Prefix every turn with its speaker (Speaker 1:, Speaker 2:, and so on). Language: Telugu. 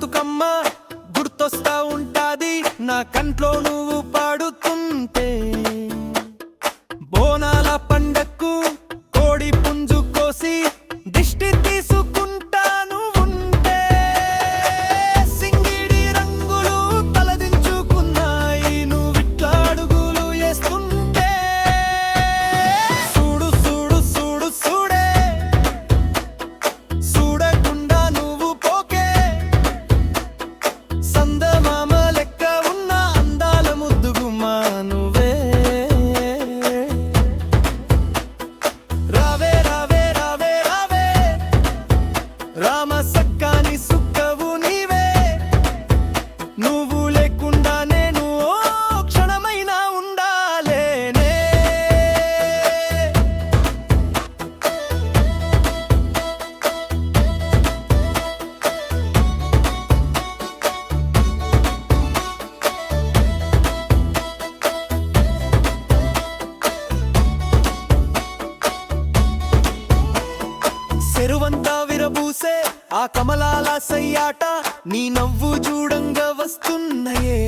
Speaker 1: బతుకమ్మ గుర్తొస్తా ఉంటాది. నా కంట్లో నువ్వు పాడుతుంటే Ramasa. చూసే ఆ కమలాల సయ్యాట నీ నవ్వు చూడంగా వస్తున్నయే.